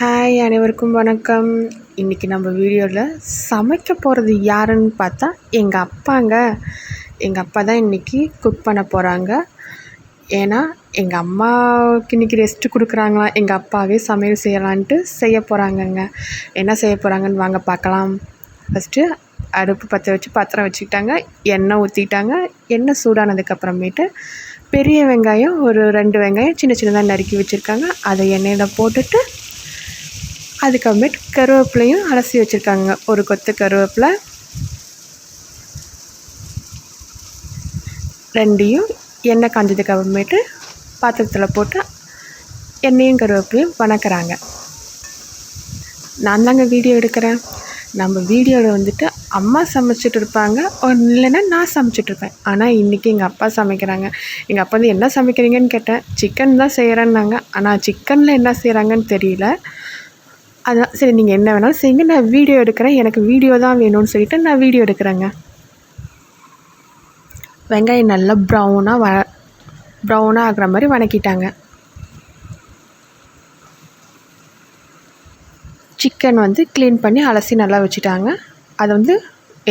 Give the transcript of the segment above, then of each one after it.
Hi அனைவருக்கும் வணக்கம். இன்றைக்கி நம்ம வீடியோவில் சமைக்க போகிறது யாருன்னு பார்த்தா எங்கள் அப்பாங்க. எங்கள் அப்பா தான் இன்றைக்கி குக் பண்ண போகிறாங்க ஏன்னா எங்கள் அம்மாவுக்கு இன்றைக்கி ரெஸ்ட்டு கொடுக்குறாங்களாம் எங்கள் அப்பாவே சமையல் செய்யலான்ட்டு செய்ய போகிறாங்கங்க என்ன செய்ய போகிறாங்கன்னு வாங்க பார்க்கலாம். ஃபஸ்ட்டு அடுப்பு பற்ற வச்சு பாத்திரம் வச்சுக்கிட்டாங்க எண்ணெய் ஊற்றிக்கிட்டாங்க எண்ணெய் சூடானதுக்கப்புறமேட்டு பெரிய வெங்காயம் ஒரு ரெண்டு வெங்காயம் சின்ன சின்னதாக நறுக்கி வச்சுருக்காங்க. அதை எண்ணெயில் போட்டுட்டு அதுக்கப்புறமேட்டு கருவேப்பிலையும் அலசி வச்சுருக்காங்க. ஒரு கொத்து கருவேப்பிலை ரெண்டையும் எண்ணெய் காஞ்சதுக்கு அப்புறமேட்டு பாத்திரத்தில் போட்டு எண்ணெயும் கருவேப்பிலையும் வணக்கிறாங்க. நான் தாங்க வீடியோ எடுக்கிறேன். நம்ம வீடியோவில் வந்துட்டு அம்மா சமைச்சிட்டு இருப்பாங்க. இல்லைன்னா நான் சமைச்சிட்ருப்பேன் ஆனால் இன்றைக்கி எங்கள் அப்பா சமைக்கிறாங்க. எங்கள் அப்பா வந்து என்ன சமைக்கிறீங்கன்னு கேட்டேன். சிக்கன் தான் செய்கிறேன்னாங்க ஆனால் சிக்கனில் என்ன செய்கிறாங்கன்னு தெரியல. அதான் சரி நீங்கள் என்ன வேணாலும் செய்யுங்க. நான் வீடியோ எடுக்கிறேன். எனக்கு வீடியோ தான் வேணும்னு சொல்லிவிட்டு நான் வீடியோ எடுக்கிறேங்க. வெங்காயம் நல்லா ப்ரௌனாக வ ப்ரௌனாக ஆகிற மாதிரி வணக்கிட்டாங்க. சிக்கன் வந்து க்ளீன் பண்ணி அலசி நல்லா வச்சுட்டாங்க. அதை வந்து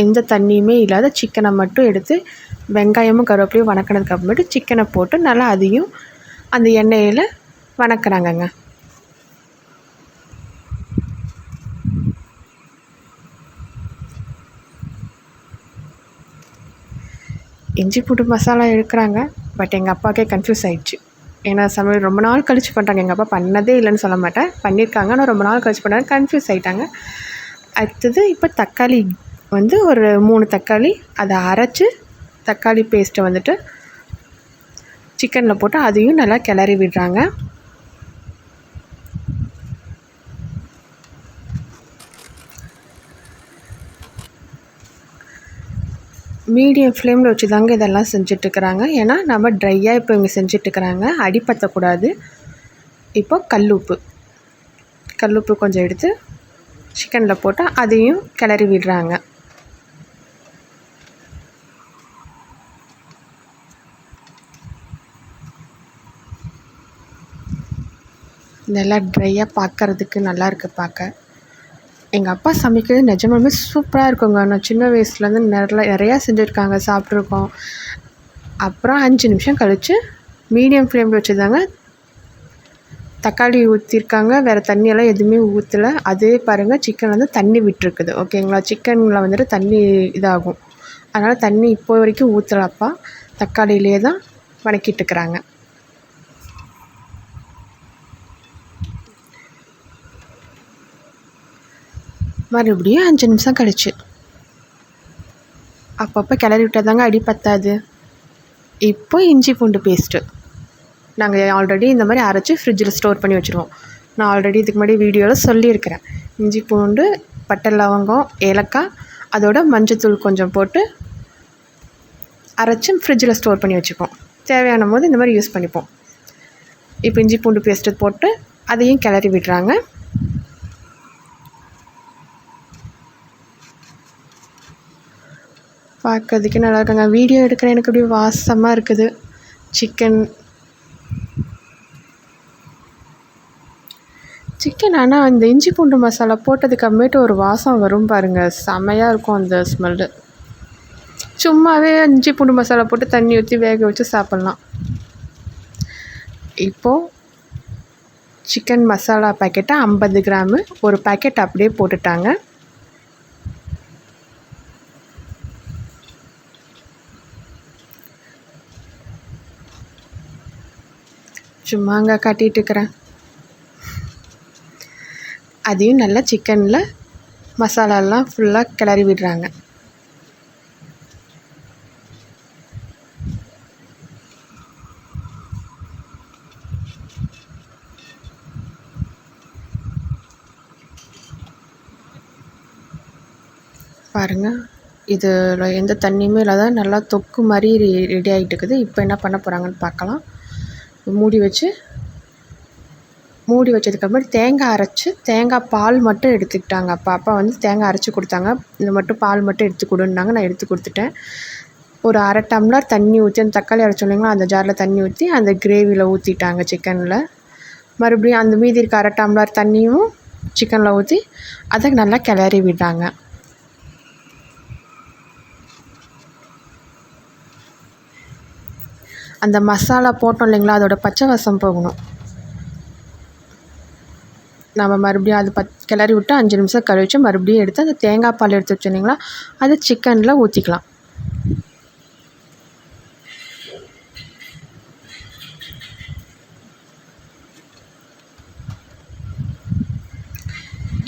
எந்த தண்ணியுமே இல்லாத சிக்கனை மட்டும் எடுத்து வெங்காயமும் கருவேப்பிலையும் வணக்கினதுக்கு அப்புறமேட்டு சிக்கனை போட்டு நல்லா அதையும் அந்த எண்ணெயில் வணக்கிறாங்கங்க. இஞ்சி பூண்டு மசாலா எடுக்கிறாங்க. பட் எங்கள் அப்பாக்கே கன்ஃபியூஸ் ஆகிடுச்சு ஏன்னா சமையல் ரொம்ப நாள் கழிச்சு பண்ணுறாங்க எங்கள் அப்பா பண்ணதே இல்லைன்னு சொல்ல மாட்டேன். பண்ணியிருக்காங்க. ஆனால் ரொம்ப நாள் கழிச்சு பண்ணாங்க. கன்ஃபியூஸ் ஆகிட்டாங்க அடுத்தது இப்போ தக்காளி. வந்து ஒரு மூணு தக்காளி. அதை அரைச்சி தக்காளி பேஸ்ட்டை வந்துட்டு சிக்கனில் போட்டு அதையும் நல்லா கிளறி விடுறாங்க. மீடியம் ஃப்ளேமில் வச்சு தாங்க இதெல்லாம் செஞ்சிட்ருக்குறாங்க. ஏன்னா நம்ம ட்ரையாக இப்போ இவங்க செஞ்சிட்ருக்குறாங்க. அடி இப்போ கல்லுப்பு. கல்லுப்பு கொஞ்சம் எடுத்து சிக்கனில் போட்டால் அதையும் கிளறி விடுறாங்க. நல்லா ட்ரையாக பார்க்கறதுக்கு நல்லா இருக்குது பார்க்க. எங்கள் அப்பா சமைக்கிறது நிஜமாலுமே சூப்பராக இருக்குங்க. நான் சின்ன வயசுலேருந்து நிறைய நிறையா செஞ்சுருக்காங்க சாப்பிட்ருக்கோம் அப்புறம் அஞ்சு நிமிஷம் கழித்து மீடியம் ஃப்ளேமில் வச்சுருந்தாங்க தக்காளி ஊற்றிருக்காங்க வேறு தண்ணியெல்லாம் எதுவுமே ஊற்றலை அதே பாருங்கள் சிக்கன் வந்து தண்ணி விட்டுருக்குது. ஓகேங்களா சிக்கனில் வந்துட்டு தண்ணி இதாகும். அதனால் தண்ணி இப்போ வரைக்கும் ஊற்றலப்பா தக்காளியிலே தான் வணக்கிட்டுருக்குறாங்க. மறுபடியும் அஞ்சு நிமிஷம் கழிச்சு. அப்பப்போ கிளறி விட்டால் தாங்க அடி பத்தாது. இப்போ இஞ்சி பூண்டு பேஸ்ட்டு நாங்கள் ஆல்ரெடி இந்த மாதிரி அரைச்சி ஃப்ரிட்ஜில் ஸ்டோர் பண்ணி வச்சுருவோம். நான் ஆல்ரெடி இதுக்கு முன்னாடி வீடியோவில் சொல்லியிருக்கிறேன். இஞ்சி பூண்டு பட்டை லவங்கம் ஏலக்காய் அதோட மஞ்சத்தூள் கொஞ்சம் போட்டு அரைச்சி ஃப்ரிட்ஜில் ஸ்டோர் பண்ணி வச்சுப்போம். தேவையான போது இந்த மாதிரி யூஸ் பண்ணிப்போம். இப்போ இஞ்சி பூண்டு பேஸ்ட்டு போட்டு அதையும் கிளறி விடுறாங்க. பார்க்கறதுக்கே நல்லா இருக்காங்க வீடியோ எடுக்கிற எனக்கு அப்படியே வாசமாக இருக்குது. சிக்கன் சிக்கன் ஆனால் இந்த இஞ்சி பூண்டு மசாலா போட்டதுக்கு அப்புறமேட்டு ஒரு வாசம் வரும் பாருங்கள் செமையாக இருக்கும் அந்த ஸ்மெல்லு சும்மாவே இஞ்சி பூண்டு மசாலா போட்டு தண்ணி ஊற்றி வேக வச்சு சாப்பிட்லாம். இப்போது சிக்கன் மசாலா பேக்கெட்டை ஐம்பது கிராமு ஒரு பேக்கெட் அப்படியே போட்டுட்டாங்க. சும்மாங்க காட்டிகிட்ருக்குறேன் அதையும் நல்லா சிக்கனில் மசாலாலாம் ஃபுல்லாக கிளறி விடுறாங்க. பாருங்கள் இதில் எந்த தண்ணியுமே இல்லாத நல்லா தொக்கு மாதிரி ரெடி ஆகிட்டு இருக்குது இப்போ என்ன பண்ண போகிறாங்கன்னு பார்க்கலாம். மூடி வச்சு மூடி வச்சதுக்கப்புறம் தேங்காய் அரைச்சி தேங்காய் பால் மட்டும் எடுத்துக்கிட்டாங்க. அப்பா அப்பா வந்து தேங்காய் அரைச்சி கொடுத்தாங்க. இது மட்டும் பால் மட்டும் எடுத்து கொடுன்னாங்க. நான் எடுத்து கொடுத்துட்டேன். ஒரு அரை டம்ளர் தண்ணி ஊற்றி அந்த தக்காளி அரைச்சோம் இல்லைங்களா? அந்த ஜாரில் தண்ணி ஊற்றி அந்த கிரேவியில் ஊற்றிட்டாங்க சிக்கனில் மறுபடியும் அந்த மீதி இருக்க அரை டம்ளர் தண்ணியும் சிக்கனில் ஊற்றி அதை நல்லா கிளறி விடுறாங்க. அந்த மசாலா போட்டோம் இல்லைங்களா அதோட பச்சை வாசம் போகணும் நம்ம மறுபடியும் அது பத் கிளறி விட்டு அஞ்சு நிமிஷம் கழிச்சு மறுபடியும் எடுத்து அந்த தேங்காய் பால் எடுத்து வச்சுருந்தீங்களா அது சிக்கனில் ஊற்றிக்கலாம்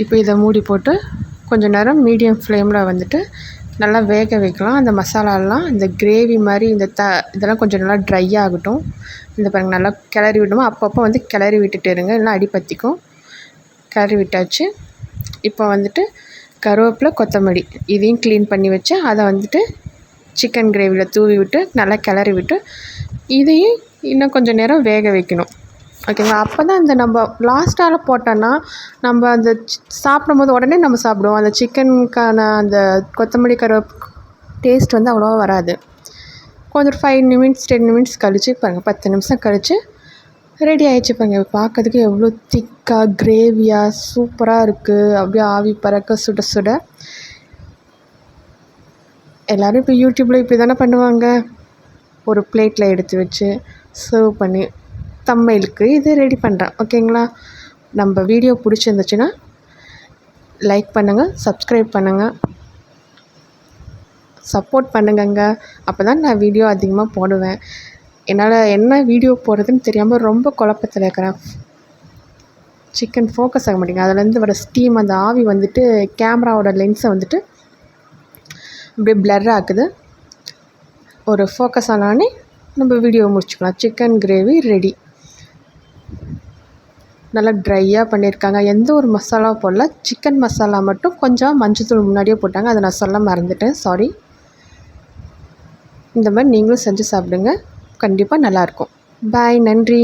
இப்போ இதை மூடி போட்டு கொஞ்சம் நேரம் மீடியம் ஃப்ளேமில் வந்துட்டு நல்லா வேக வைக்கலாம். அந்த மசாலாலாம் இந்த கிரேவி மாதிரி இந்த த இதெல்லாம் கொஞ்சம் நல்லா ட்ரை ஆகட்டும். இந்த பாருங்கள் நல்லா கிளறி விடணும். அப்பப்போ வந்து கிளறி விட்டுட்டு இருங்க. இல்லைனா அடி பற்றிக்கும் கிளறி விட்டாச்சு. இப்போ வந்துட்டு கருவேப்பிலை கொத்தமல்லி இதையும் க்ளீன் பண்ணி வச்சு அதை வந்துட்டு சிக்கன் கிரேவியில் தூவி விட்டு நல்லா கிளறி விட்டு இதையும் இன்னும் கொஞ்சம் நேரம் வேக வைக்கணும். ஓகேங்களா? அப்போ தான் இந்த நம்ம லாஸ்ட்டால் போட்டோன்னா நம்ம அந்த சாப்பிடும்போது உடனே நம்ம சாப்பிடுவோம். அந்த சிக்கனுக்கான அந்த கொத்தமல்லி கருவ டேஸ்ட் வந்து அவ்வளோவா வராது. கொஞ்சம் ஃபைவ் நிமிட்ஸ் டென் நிமிட்ஸ் கழித்து பாருங்கள் பத்து நிமிஷம் கழித்து ரெடி ஆகிடுச்சு பாருங்கள் பார்க்கறதுக்கு எவ்வளோ திக்காக கிரேவியாக சூப்பராக இருக்குது அப்படியே ஆவி பறக்க சுட சுட. எல்லோரும் இப்போ யூடியூப்பில் இப்படி தானே பண்ணுவாங்க? ஒரு பிளேட்டில் எடுத்து வச்சு சர்வ் பண்ணி தம்மைலுக்கு இது ரெடி பண்ணுறேன் ஓகேங்களா நம்ம வீடியோ பிடிச்சிருந்துச்சுன்னா லைக் பண்ணுங்கள் சப்ஸ்கிரைப் பண்ணுங்கள் சப்போர்ட் பண்ணுங்கங்க. அப்போ தான் நான் வீடியோ அதிகமாக போடுவேன். என்னால் என்ன வீடியோ போடுறதுன்னு தெரியாமல் ரொம்ப குழப்பத்தில் இருக்கிறேன். சிக்கன் ஃபோக்கஸ் ஆக மாட்டேங்க அதுலேருந்து வர ஸ்டீம் அந்த ஆவி வந்துட்டு கேமராவோட லென்ஸை வந்துட்டு அப்படியே பிளர் ஆக்குது ஒரு ஃபோக்கஸ் ஆனானே நம்ம வீடியோ முடிச்சுக்கலாம். சிக்கன் கிரேவி ரெடி நல்லா ட்ரையாக பண்ணியிருக்காங்க. எந்த ஒரு மசாலா போடல. சிக்கன் மசாலா மட்டும் கொஞ்சம் மஞ்சத்தூள் முன்னாடியே போட்டாங்க. அதை நான் சொல்ல மறந்துட்டேன். சாரி இந்த மாதிரி நீங்களும் செஞ்சு சாப்பிடுங்க. கண்டிப்பாக நல்லாயிருக்கும் பாய் நன்றி.